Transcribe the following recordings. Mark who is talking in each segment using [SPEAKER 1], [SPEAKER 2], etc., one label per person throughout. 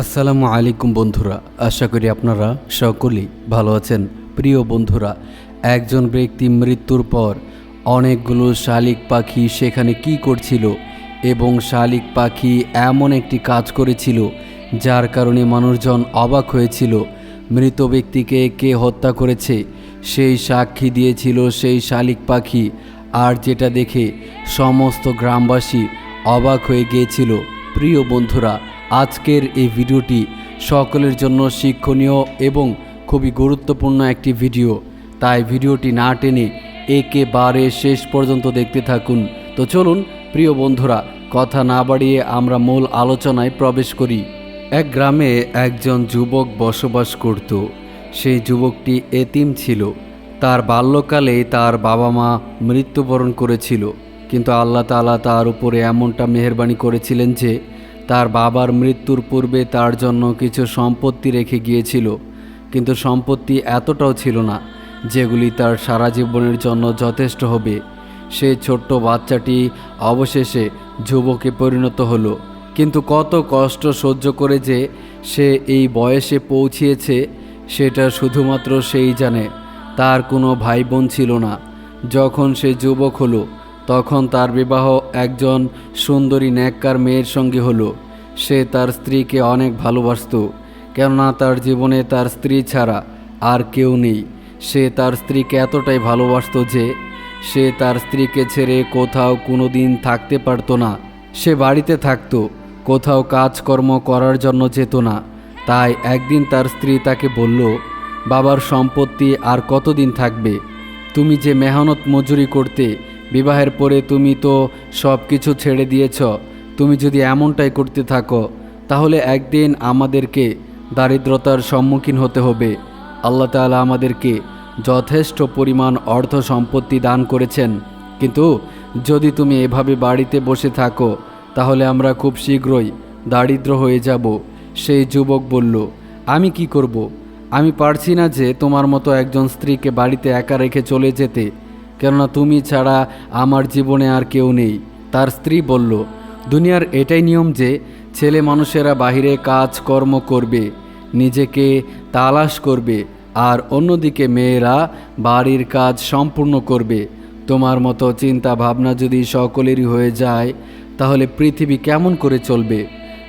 [SPEAKER 1] আসসালামু আলাইকুম বন্ধুরা, আশা করি আপনারা সকলেই ভালো আছেন। প্রিয় বন্ধুরা, একজন ব্যক্তি মৃত্যুর পর অনেকগুলো শালিক পাখি সেখানে কি করছিল এবং শালিক পাখি এমন একটি কাজ করেছিল যার কারণে মানুষজন অবাক হয়েছিল। মৃত ব্যক্তিকে কে হত্যা করেছে, সেই সাক্ষী দিয়েছিল সেই শালিক পাখি, আর যেটা দেখে সমস্ত গ্রামবাসী অবাক হয়ে গিয়েছিল। প্রিয় বন্ধুরা আজকের এই ভিডিওটি সকলের জন্য শিক্ষণীয় এবং খুবই গুরুত্বপূর্ণ একটি ভিডিও। তাই ভিডিওটি না টেনে একেবারে শেষ পর্যন্ত দেখতে থাকুন। তো চলুন, প্রিয় বন্ধুরা, কথা না বাড়িয়ে আমরা মূল আলোচনায় প্রবেশ করি। এক গ্রামে একজন যুবক বসবাস করত। সেই যুবকটি এতিম ছিল। তার বাল্যকালে তার বাবা মা মৃত্যুবরণ করেছিল। কিন্তু আল্লাহ তাআলা তার উপরে এমনটা মেহরবানি করেছিলেন যে তার বাবার মৃত্যুর পূর্বে তার জন্য কিছু সম্পত্তি রেখে গিয়েছিল, কিন্তু সম্পত্তি এতটাও ছিল না যেগুলি তার সারা জীবনের জন্য যথেষ্ট হবে। সেই ছোট্ট বাচ্চাটি অবশেষে যুবকে পরিণত হলো, কিন্তু কত কষ্ট সহ্য করে যে সে এই বয়সে পৌঁছিয়েছে সেটা শুধুমাত্র সেই জানে, তার কোনো ভাই বোন ছিল না। যখন সে যুবক হলো তখন তার বিবাহ একজন সুন্দরী ন্যাক্কার মেয়ের সঙ্গে হলো। সে তার স্ত্রীকে অনেক ভালোবাসত, কেননা তার জীবনে তার স্ত্রী ছাড়া আর কেউ নেই। সে তার স্ত্রীকে এতটাই ভালোবাসত যে, সে তার স্ত্রীকে ছেড়ে কোথাও কোনো দিন থাকতে পারতো না। সে বাড়িতে থাকতো, কোথাও কাজকর্ম করার জন্য যেত না। তাই একদিন তার স্ত্রী তাকে বলল, বাবার সম্পত্তি আর কতদিন থাকবে? তুমি যে মেহনত মজুরি করতে বিবাহের পরে তুমি তো সব কিছু ছেড়ে দিয়েছ। তুমি যদি এমনটাই করতে থাকো, তাহলে একদিন আমাদেরকে দারিদ্রতার সম্মুখীন হতে হবে। আল্লাহ তাআলা আমাদেরকে যথেষ্ট পরিমাণ অর্থ সম্পত্তি দান করেছেন। কিন্তু যদি তুমি এভাবে বাড়িতে বসে থাকো, তাহলে আমরা খুব শীঘ্রই দারিদ্র হয়ে যাব। সেই যুবক বলল, আমি কি করব? আমি পারছি না যে তোমার মতো একজন স্ত্রীকে বাড়িতে একা রেখে চলে যেতে। কেননা তুমি ছাড়া আমার জীবনে আর কেউ নেই। তার স্ত্রী বলল, দুনিয়ার এটাই নিয়ম যে ছেলে মানুষেরা বাহিরে কাজ, কর্ম করবে, নিজেকে তালাশ করবে, আর অন্যদিকে মেয়েরা বাড়ির কাজ সম্পূর্ণ করবে। তোমার মতো চিন্তা ভাবনা যদি সকলেরই হয়ে যায়, তাহলে পৃথিবী কেমন করে চলবে?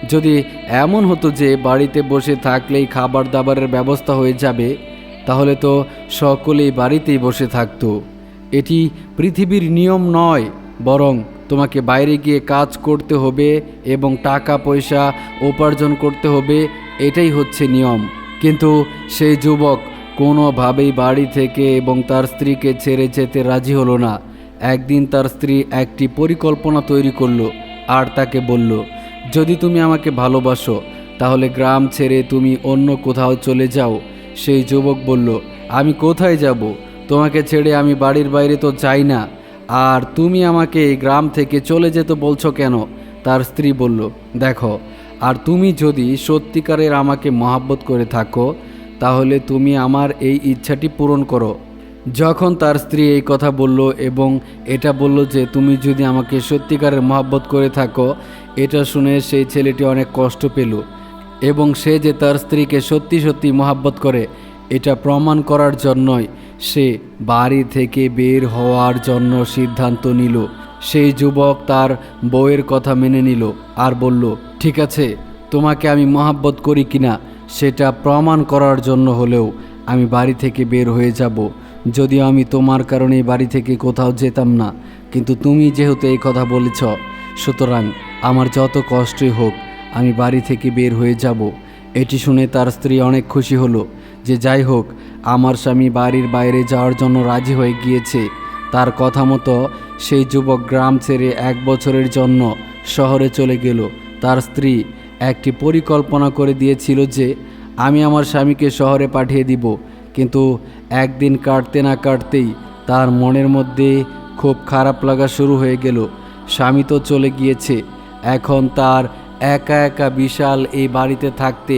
[SPEAKER 1] যদি এমন হতো যে বাড়িতে বসে থাকলেই খাবার দাবারের ব্যবস্থা হয়ে যাবে, তাহলে তো সকলেই বাড়িতেই বসে থাকতো। এটি পৃথিবীর নিয়ম নয়, বরং তোমাকে বাইরে গিয়ে কাজ করতে হবে এবং টাকা, পয়সা উপার্জন করতে হবে, এটাই হচ্ছে নিয়ম। কিন্তু সেই যুবক কোনোভাবেই বাড়ি থেকে এবং তার স্ত্রীকে ছেড়ে যেতে রাজি হলো না। একদিন তার স্ত্রী একটি পরিকল্পনা তৈরি করল আর তাকে বলল, যদি তুমি আমাকে ভালোবাসো, তাহলে গ্রাম ছেড়ে তুমি অন্য কোথাও চলে যাও। সেই যুবক বলল, আমি কোথায় যাব? তোমাকে ছেড়ে আমি বাড়ির বাইরে তো যাই না। আর তুমি আমাকে এই গ্রাম থেকে চলে যেতে বলছো কেন? তার স্ত্রী বলল, দেখো, আর তুমি যদি সত্যিকারের আমাকে মহাব্বত করে থাকো, তাহলে তুমি আমার এই ইচ্ছাটি পূরণ করো। যখন তার স্ত্রী এই কথা বলল এবং এটা বলল যে তুমি যদি আমাকে সত্যিকারের মহাব্বত করে থাকো, এটা শুনে সেই ছেলেটি অনেক কষ্ট পেল এবং সে যে তার স্ত্রীকে সত্যি সত্যি মহাব্বত করে, এটা প্রমাণ করার জন্যই সে বাড়ি থেকে বের হওয়ার জন্য সিদ্ধান্ত নিল। সেই যুবক তার বউয়ের কথা মেনে নিল আর বলল, ঠিক আছে, তোমাকে আমি মহাব্বত করি কিনা সেটা প্রমাণ করার জন্য হলেও আমি বাড়ি থেকে বের হয়ে যাব। যদিও আমি তোমার কারণে বাড়ি থেকে কোথাও যেতাম না, কিন্তু তুমি যেহেতু এই কথা বলেছ, সুতরাং আমার যত কষ্টই হোক আমি বাড়ি থেকে বের হয়ে যাব। এটি শুনে তার স্ত্রী অনেক খুশি হলো। যে যাই হোক, আমার স্বামী বাড়ির বাইরে যাওয়ার জন্য রাজি হয়ে গিয়েছে। তার কথা মতো সেই যুবক গ্রাম ছেড়ে এক বছরের জন্য শহরে চলে গেল। তার স্ত্রী একটি পরিকল্পনা করে দিয়েছিল যে, আমি আমার স্বামীকে শহরে পাঠিয়ে দিব, কিন্তু একদিন কাটতে না কাটতেই তার মনের মধ্যে খুব খারাপ লাগা শুরু হয়ে গেল। স্বামী তো চলে গিয়েছে। এখন তার একা একা বিশাল এই বাড়িতে থাকতে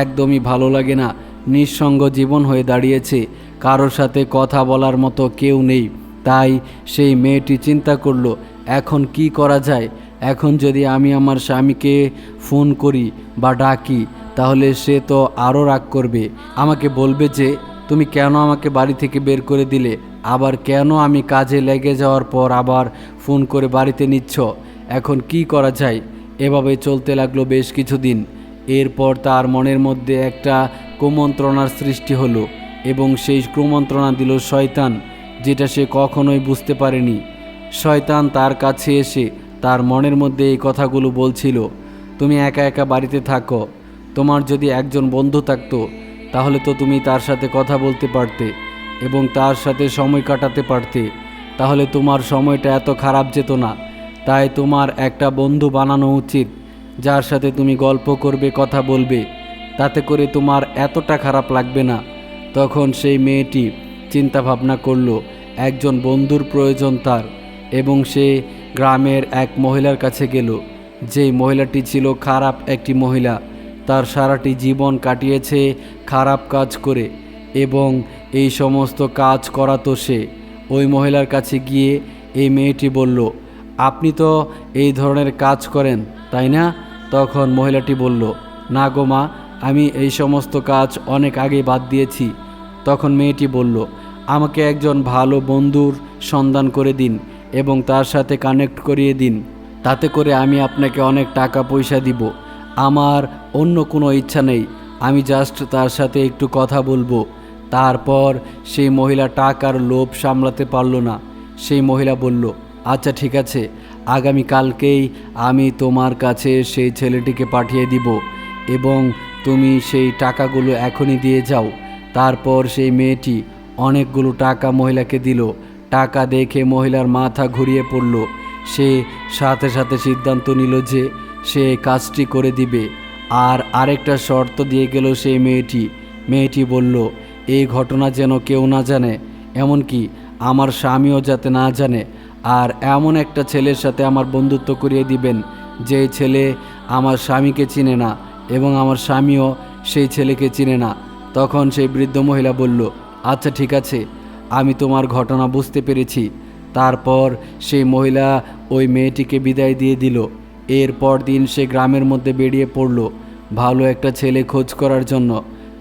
[SPEAKER 1] একদমই ভালো লাগে না। নিঃসঙ্গ জীবন হয়ে দাঁড়িয়েছে। কারোর সাথে কথা বলার মতো কেউ নেই। তাই সেই মেয়েটি চিন্তা করল, এখন কি করা যায়? এখন যদি আমি আমার স্বামীকে ফোন করি বা ডাকি, তাহলে সে তো আরও রাগ করবে। আমাকে বলবে যে, তুমি কেন আমাকে বাড়ি থেকে বের করে দিলে? আবার কেন আমি কাজে লেগে যাওয়ার পর আবার ফোন করে বাড়িতে নিচ্ছ? এখন কি করা যায়? এভাবে চলতে লাগল বেশ কিছুদিন। এরপর তার মনের মধ্যে একটা কুমন্ত্রণার সৃষ্টি হলো এবং সেই কুমন্ত্রণা দিল শয়তান, যেটা সে কখনোই বুঝতে পারেনি। শয়তান তার কাছে এসে তার মনের মধ্যে এই কথাগুলো বলছিল, তুমি একা একা বাড়িতে থাকো, তোমার যদি একজন বন্ধু থাকতো, তাহলে তো তুমি তার সাথে কথা বলতে পারতে এবং তার সাথে সময় কাটাতে পারতে। তাহলে তোমার সময়টা এত খারাপ যেত না। তাই তোমার একটা বন্ধু বানানো উচিত, যার সাথে তুমি গল্প করবে, কথা বলবে তাতে করে তোমার এতটা খারাপ লাগবে না। তখন সেই মেয়েটি চিন্তা ভাবনা করল, একজন বন্ধুর প্রয়োজন তার। এবং সে গ্রামের এক মহিলার কাছে গেল, যেই মহিলাটি ছিল খারাপ একটি মহিলা। তার সারাটি জীবন কাটিয়েছে খারাপ কাজ করে, এবং এই সমস্ত কাজ করাতো সে। ওই মহিলার কাছে গিয়ে এই মেয়েটি বলল, আপনি তো এই ধরনের কাজ করেন, তাই না? তখন মহিলাটি বলল, না গো মা আমি এই সমস্ত কাজ অনেক আগে বাদ দিয়েছি। তখন মেয়েটি বলল, আমাকে একজন ভালো বন্ধুর সন্ধান করে দিন এবং তার সাথে কানেক্ট করিয়ে দিন। তাতে করে আমি আপনাকে অনেক টাকা পয়সা দিব। আমার অন্য কোনো ইচ্ছা নেই। আমি জাস্ট তার সাথে একটু কথা বলব। তারপর সেই মহিলা টাকার লোভ সামলাতে পারল না। সেই মহিলা বলল আচ্ছা ঠিক আছে। আগামীকালকেই আমি তোমার কাছে সেই ছেলেটিকে পাঠিয়ে দিব এবং তুমি সেই টাকাগুলো এখনই দিয়ে যাও। তারপর সেই মেয়েটি অনেকগুলো টাকা মহিলাকে দিল। টাকা দেখে মহিলার মাথা ঘুরিয়ে পড়ল। সে সাথে সাথে সিদ্ধান্ত নিল যে সে কাজটি করে দিবে। আর আরেকটা শর্ত দিয়ে গেল সেই মেয়েটি। মেয়েটি বলল এই ঘটনা যেন কেউ না জানে, এমনকি আমার স্বামীও যাতে না জানে। আর এমন একটা ছেলের সাথে আমার বন্ধুত্ব করিয়ে দিবেন, যে ছেলে আমার স্বামীকে চিনে না। এবং আমার স্বামীও সেই ছেলেকে চিনে না। তখন সেই বৃদ্ধ মহিলা বলল আচ্ছা ঠিক আছে, আমি তোমার ঘটনা বুঝতে পেরেছি। তারপর সেই মহিলা ওই মেয়েটিকে বিদায় দিয়ে দিল। এরপর দিন সে গ্রামের মধ্যে বেরিয়ে পড়ল, ভালো একটা ছেলে খোঁজ করার জন্য।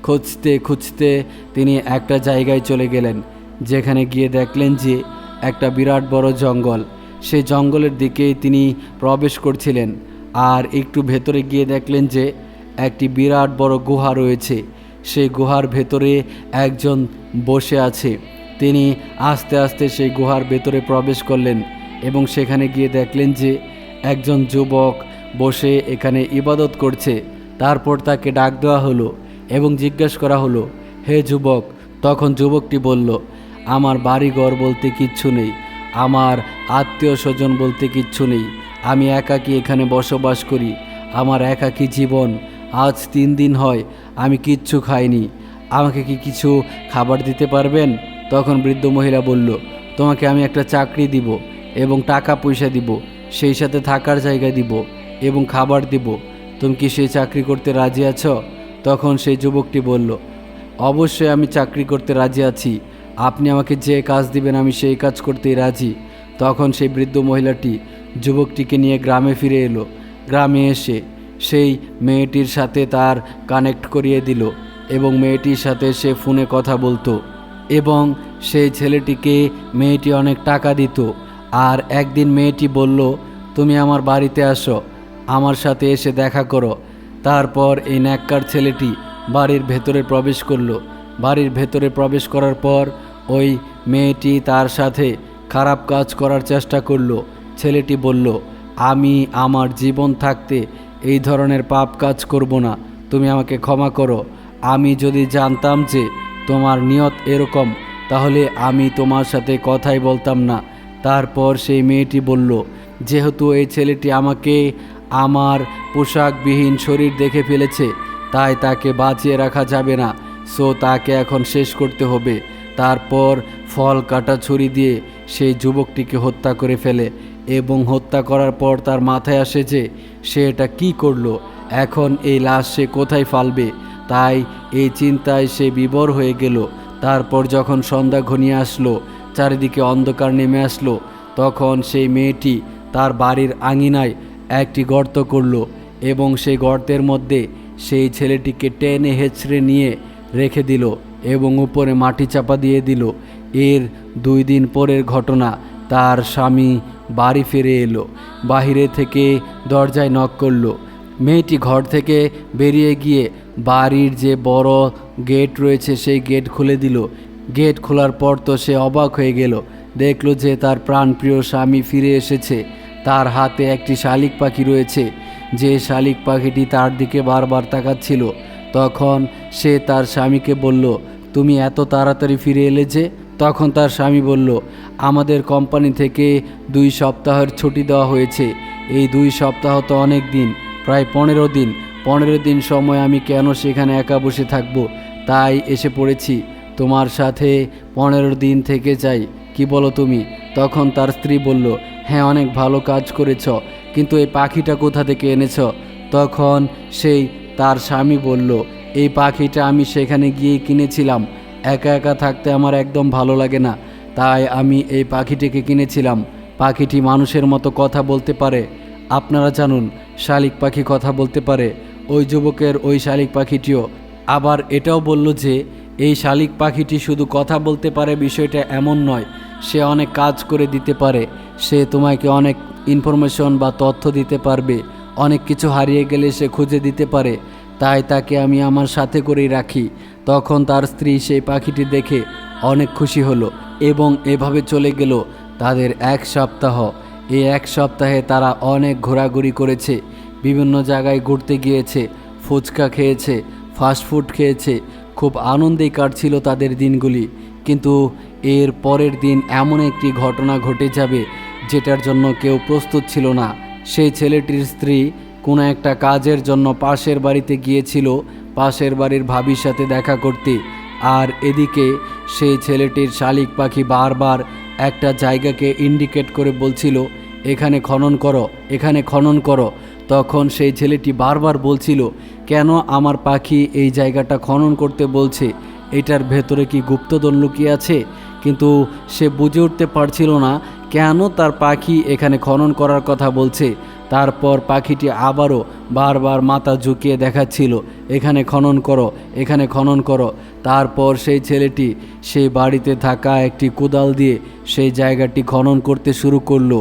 [SPEAKER 1] খুঁজতে খুঁজতে তিনি একটা জায়গায় চলে গেলেন, যেখানে গিয়ে দেখলেন যে একটা বিরাট বড় জঙ্গল। সে জঙ্গলের দিকেই তিনি প্রবেশ করছিলেন, আর একটু ভেতরে গিয়ে দেখলেন যে একটি বিরাট বড় গুহা রয়েছে। সেই গুহার ভেতরে একজন বসে আছে। তিনি আস্তে আস্তে সেই গুহার ভেতরে প্রবেশ করলেন এবং সেখানে গিয়ে দেখলেন যে একজন যুবক বসে এখানে ইবাদত করছে। তারপর তাকে ডাক দেওয়া হলো এবং জিজ্ঞেস করা হলো, হে যুবক, তখন যুবকটি বলল, আমার বাড়িঘর বলতে কিচ্ছু নেই, আমার আত্মীয় স্বজন বলতে কিচ্ছু নেই, আমি একাকী এখানে বসবাস করি, আমার একাকী জীবন আজ তিন দিন হয়, আমি কিচ্ছু খাইনি। আমাকে কি কিছু খাবার দিতে পারবেন? তখন বৃদ্ধ মহিলা বলল, তোমাকে আমি একটা চাকরি দিব এবং টাকা পয়সা দিব, সেই সাথে থাকার জায়গা দিব এবং খাবার দিব। তুমি কি সেই চাকরি করতে রাজি আছো? তখন সেই যুবকটি বলল, অবশ্যই আমি চাকরি করতে রাজি আছি। আপনি আমাকে যে কাজ দিবেন আমি সেই কাজ করতেই রাজি। তখন সেই বৃদ্ধ মহিলাটি যুবকটিকে নিয়ে গ্রামে ফিরে এলো। গ্রামে এসে সেই মেয়েটির সাথে তার কানেক্ট করিয়ে দিল এবং মেয়েটির সাথে সে ফোনে কথা বলতো এবং সেই ছেলেটিকে মেয়েটি অনেক টাকা দিত। আর একদিন মেয়েটি বলল, তুমি আমার বাড়িতে আসো, আমার সাথে এসে দেখা করো। তারপর এই ন্যাক্কার ছেলেটি বাড়ির ভেতরে প্রবেশ করল। বাড়ির ভেতরে প্রবেশ করার পর ওই মেয়েটি তার সাথে খারাপ কাজ করার চেষ্টা করল। ছেলেটি বলল, আমি আমার জীবন থাকতে এই ধরনের পাপ কাজ করব না, তুমি আমাকে ক্ষমা করো। আমি যদি জানতাম যে তোমার নিয়ত এরকম, তাহলে আমি তোমার সাথে কথাই বলতাম না। তারপর সেই মেয়েটি বলল, যেহেতু এই ছেলেটি আমাকে আমার পোশাকবিহীন শরীর দেখে ফেলেছে, তাই তাকে বাঁচিয়ে রাখা যাবে না। সো তাকে এখন শেষ করতে হবে। তারপর ফল কাটা ছুরি দিয়ে সেই যুবকটিকে হত্যা করে ফেলে। এবং হত্যা করার পর তার মাথায় আসে যে সে এটা কী করল। এখন এই লাশ সে কোথায় ফালবে? তাই এই চিন্তায় সে বিবর হয়ে গেল। তারপর যখন সন্ধ্যা ঘনিয়ে আসলো, চারিদিকে অন্ধকার নেমে আসলো, তখন সেই মেয়েটি তার বাড়ির আঙিনায় একটি গর্ত করল এবং সেই গর্তের মধ্যে সেই ছেলেটিকে টেনে হেঁচড়ে নিয়ে রেখে দিল এবং উপরে মাটি চাপা দিয়ে দিল। এর দুই দিন পরের ঘটনা, তার স্বামী বাড়ি ফিরে এলো। বাহিরে থেকে দরজায় নক করল। মেয়েটি ঘর থেকে বেরিয়ে গিয়ে বাড়ির যে বড় গেট রয়েছে সেই গেট খুলে দিল। গেট খোলার পর তো সে অবাক হয়ে গেল। দেখল যে তার প্রাণপ্রিয় স্বামী ফিরে এসেছে। তার হাতে একটি শালিক পাখি রয়েছে। যে শালিক পাখিটি তার দিকে বারবার তাকাচ্ছিল। তখন সে তার স্বামীকে বলল, তুমি এত তাড়াতাড়ি ফিরে এলে যে? তখন তার স্বামী বলল, আমাদের কোম্পানি থেকে দুই সপ্তাহের ছুটি দেওয়া হয়েছে। এই দুই সপ্তাহ তো অনেক দিন, প্রায় পনেরো দিন। পনেরো দিন সময় আমি কেন সেখানে একা বসে থাকব? তাই এসে পড়েছি। তোমার সাথে পনেরো দিন থেকে চাই কি বলো তুমি? তখন তার স্ত্রী বলল হ্যাঁ অনেক ভালো কাজ করেছ, কিন্তু এই পাখিটা কোথা থেকে এনেছ? তখন সেই তার স্বামী বলল, এই পাখিটা আমি সেখানে গিয়ে কিনেছিলাম। একা একা থাকতে আমার একদম ভালো লাগে না। তাই আমি এই পাখিটিকে কিনেছিলাম। পাখিটি মানুষের মতো কথা বলতে পারে। আপনারা জানুন, শালিক পাখি কথা বলতে পারে। ওই যুবকের ওই শালিক পাখিটিও। আবার এটাও বলল যে, এই শালিক পাখিটি শুধু কথা বলতে পারে, বিষয়টা এমন নয়। সে অনেক কাজ করে দিতে পারে। সে তোমাকে অনেক ইনফরমেশন বা তথ্য দিতে পারবে। অনেক কিছু হারিয়ে গেলে সে খুঁজে দিতে পারে। তাই তাকে আমি আমার সাথে করেই রাখি। তখন তার স্ত্রী সেই পাখিটি দেখে অনেক খুশি হলো এবং এভাবে চলে গেল তাদের এক সপ্তাহ। এই এক সপ্তাহে তারা অনেক ঘোরাঘুরি করেছে, বিভিন্ন জায়গায় ঘুরতে গিয়েছে, ফুচকা খেয়েছে ফাস্টফুড খেয়েছে, খুব আনন্দেই কাটছিল তাদের দিনগুলি। কিন্তু এর পরের দিন এমন একটি ঘটনা ঘটে যাবে যেটার জন্য কেউ প্রস্তুত ছিল না। সেই ছেলেটির স্ত্রী কোনো একটা কাজের জন্য পাশের বাড়িতে গিয়েছিল পাশের বাড়ির ভাবির সাথে দেখা করতে। আর এদিকে সেই ছেলেটির শালিক পাখি বারবার একটা জায়গাকে ইন্ডিকেট করে বলছিল, এখানে খনন করো, এখানে খনন করো। তখন সেই ছেলেটি বারবার বলছিল, কেন আমার পাখি এই জায়গাটা খনন করতে বলছে? এটার ভেতরে কি গুপ্তধন লুকিয়ে আছে? কিন্তু সে বুঝে উঠতে পারছিল না, কেন তার পাখি এখানে খনন করার কথা বলছে? তারপর পাখিটি আবারও বারবার মাথা ঝুঁকিয়ে দেখাচ্ছিল, এখানে খনন করো, এখানে খনন করো। তারপর সেই ছেলেটি সেই বাড়িতে থাকা একটি কোদাল দিয়ে সেই জায়গাটি খনন করতে শুরু করল।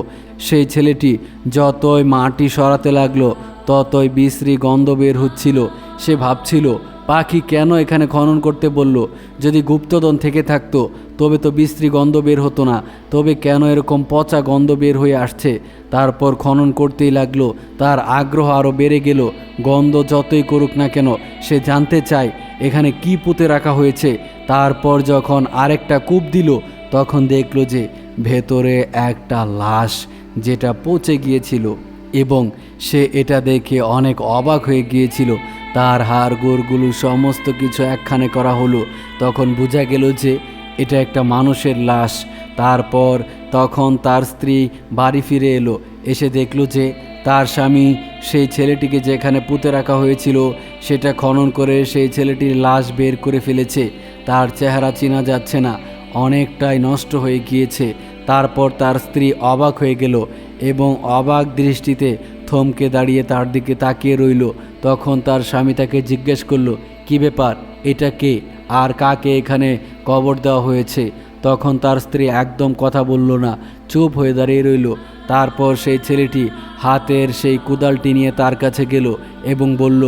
[SPEAKER 1] সেই ছেলেটি যতই মাটি সরাতে লাগল, ততই বিশ্রী গন্ধ বের হচ্ছিল। সে ভাবছিল পাখি কেন এখানে খনন করতে বলল? যদি গুপ্তধন থেকে থাকতো, তবে তো বিশ্রী গন্ধ বের হতো না। তবে কেন এরকম পচা গন্ধ বের হয়ে আসছে? তারপর খনন করতেই লাগল, তার আগ্রহ আরও বেড়ে গেল। গন্ধ যতই করুক না কেন, সে জানতে চায়, এখানে কি পুঁতে রাখা হয়েছে। তারপর যখন আরেকটা কূপ দিল, তখন দেখল যে, ভেতরে একটা লাশ যেটা পচে গিয়েছিল এবং সে এটা দেখে অনেক অবাক হয়ে গিয়েছিল। তার হাড়, গোড়গুলো, সমস্ত কিছু একখানে করা হলো। তখন বোঝা গেল যে এটা একটা মানুষের লাশ। তারপর তখন তার স্ত্রী বাড়ি ফিরে এলো। এসে দেখল যে তার স্বামী সেই ছেলেটিকে যেখানে পুঁতে রাখা হয়েছিল, সেটা খনন করে সেই ছেলেটির লাশ বের করে ফেলেছে। তার চেহারা চেনা যাচ্ছে না, অনেকটাই নষ্ট হয়ে গিয়েছে। তারপর তার স্ত্রী অবাক হয়ে গেল এবং অবাক দৃষ্টিতে থমকে দাঁড়িয়ে তার দিকে তাকিয়ে রইল। তখন তার স্বামী তাকে জিজ্ঞেস করল, কি ব্যাপার? এটা কে? আর কাকে এখানে কবর দেওয়া হয়েছে? তখন তার স্ত্রী একদম কথা বলল না, চুপ হয়ে দাঁড়িয়ে রইল। তারপর সেই ছেলেটি হাতের সেই কুদালটি নিয়ে তার কাছে গেল এবং বলল,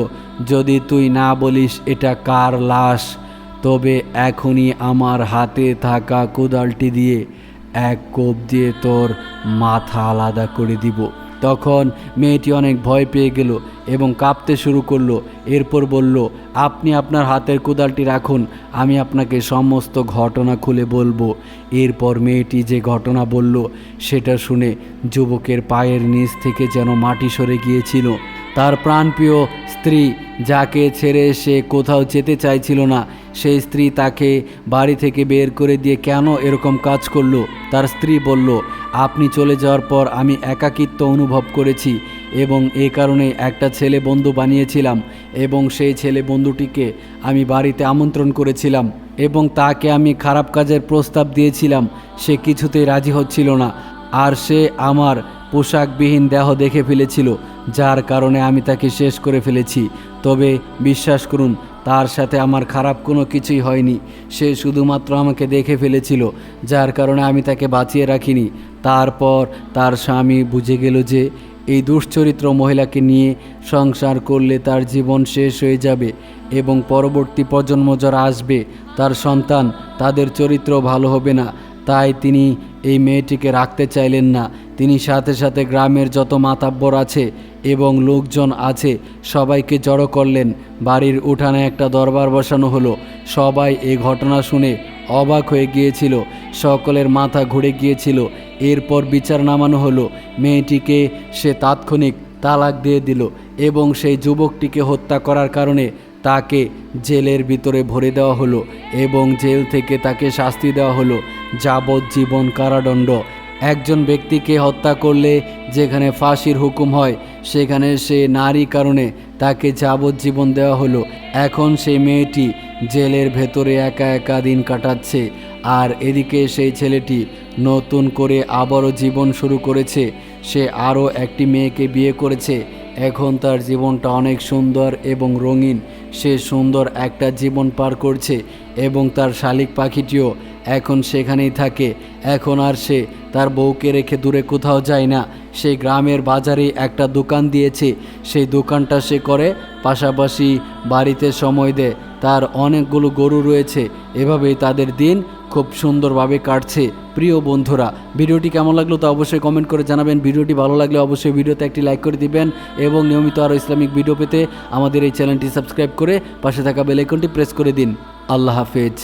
[SPEAKER 1] যদি তুই না বলিস এটা কার লাশ, তবে এখনই আমার হাতে থাকা কোদালটি দিয়ে এক কোপ দিয়ে তোর মাথা আলাদা করে দিব। তখন মেয়েটি অনেক ভয় পেয়ে গেল এবং কাঁপতে শুরু করল। এরপর বলল, আপনি আপনার হাতের কোদালটি রাখুন, আমি আপনাকে সমস্ত ঘটনা খুলে বলব। এরপর মেয়েটি যে ঘটনা বলল, সেটা শুনে যুবকের পায়ের নিচ থেকে যেন মাটি সরে গিয়েছিল। তার প্রাণপ্রিয় স্ত্রী, যাকে ছেড়ে সে কোথাও যেতে চাইছিল না, সেই স্ত্রী তাকে বাড়ি থেকে বের করে দিয়ে কেন এরকম কাজ করল? তার স্ত্রী বলল, আপনি চলে যাওয়ার পর আমি একাকিত্ব অনুভব করেছি এবং এ কারণে একটা ছেলে বন্ধু বানিয়েছিলাম এবং সেই ছেলে বন্ধুটিকে আমি বাড়িতে আমন্ত্রণ করেছিলাম এবং তাকে আমি খারাপ কাজের প্রস্তাব দিয়েছিলাম। সে কিছুতেই রাজি হচ্ছিল না। আর সে আমার পোশাকবিহীন দেহ দেখে ফেলেছিল, যার কারণে আমি তাকে শেষ করে ফেলেছি। তবে বিশ্বাস করুন, তার সাথে আমার খারাপ কোনো কিছুই হয়নি। সে শুধুমাত্র আমাকে দেখে ফেলেছিল, যার কারণে আমি তাকে বাঁচিয়ে রাখিনি। তারপর তার স্বামী বুঝে গেল যে, এই দুশ্চরিত্র মহিলাকে নিয়ে সংসার করলে তার জীবন শেষ হয়ে যাবে এবং পরবর্তী প্রজন্ম যারা আসবে, তার সন্তান, তাদের চরিত্র ভালো হবে না। তাই তিনি এই মেয়েটিকে রাখতে চাইলেন না। তিনি সাথে সাথে গ্রামের যত মাতাব্বর আছে এবং লোকজন আছে, সবাইকে জড়ো করলেন। বাড়ির উঠানে একটা দরবার বসানো হলো। সবাই এই ঘটনা শুনে অবাক হয়ে গিয়েছিল। সকলের মাথা ঘুরে গিয়েছিল। এরপর বিচার নামানো হলো। মেয়েটিকে সে তাৎক্ষণিক তালাক দিয়ে দিল এবং সেই যুবকটিকে হত্যা করার কারণে তাকে জেলের ভিতরে ভরে দেওয়া হলো এবং জেল থেকে তাকে শাস্তি দেওয়া হলো। যাবজ্জীবন কারাদণ্ড। একজন ব্যক্তিকে হত্যা করলে যেখানে ফাঁসির হুকুম হয়, সেখানে সে নারী কারণে তাকে যাবজ্জীবন দেওয়া হলো। এখন সেই মেয়েটি জেলের ভেতরে একা একা দিন কাটাচ্ছে, আর এদিকে সেই ছেলেটি নতুন করে আবারও জীবন শুরু করেছে। সে আরও একটি মেয়েকে বিয়ে করেছে। এখন তার জীবনটা অনেক সুন্দর এবং রঙিন। সে সুন্দর একটা জীবন পার করছে এবং তার শালিক পাখিটিও এখন সেখানেই থাকে। এখন আর সে তার বউকে রেখে দূরে কোথাও যায় না। সে গ্রামের বাজারে একটা দোকান দিয়েছে। সেই দোকানটা সে করে, পাশাপাশি বাড়িতে সময় দেয়। তার অনেকগুলো গরু রয়েছে। এভাবেই তাদের দিন খুব সুন্দরভাবে কাটছে। প্রিয় বন্ধুরা, ভিডিওটি কেমন লাগল তা অবশ্যই কমেন্ট করে জানাবেন। ভিডিওটি ভালো লাগলে অবশ্যই ভিডিওতে একটি লাইক করে দিবেন এবং নিয়মিত আরও ইসলামিক ভিডিও পেতে আমাদের এই চ্যানেলটি সাবস্ক্রাইব করে পাশে থাকা বেলাইকনটি প্রেস করে দিন। আল্লাহ হাফেজ।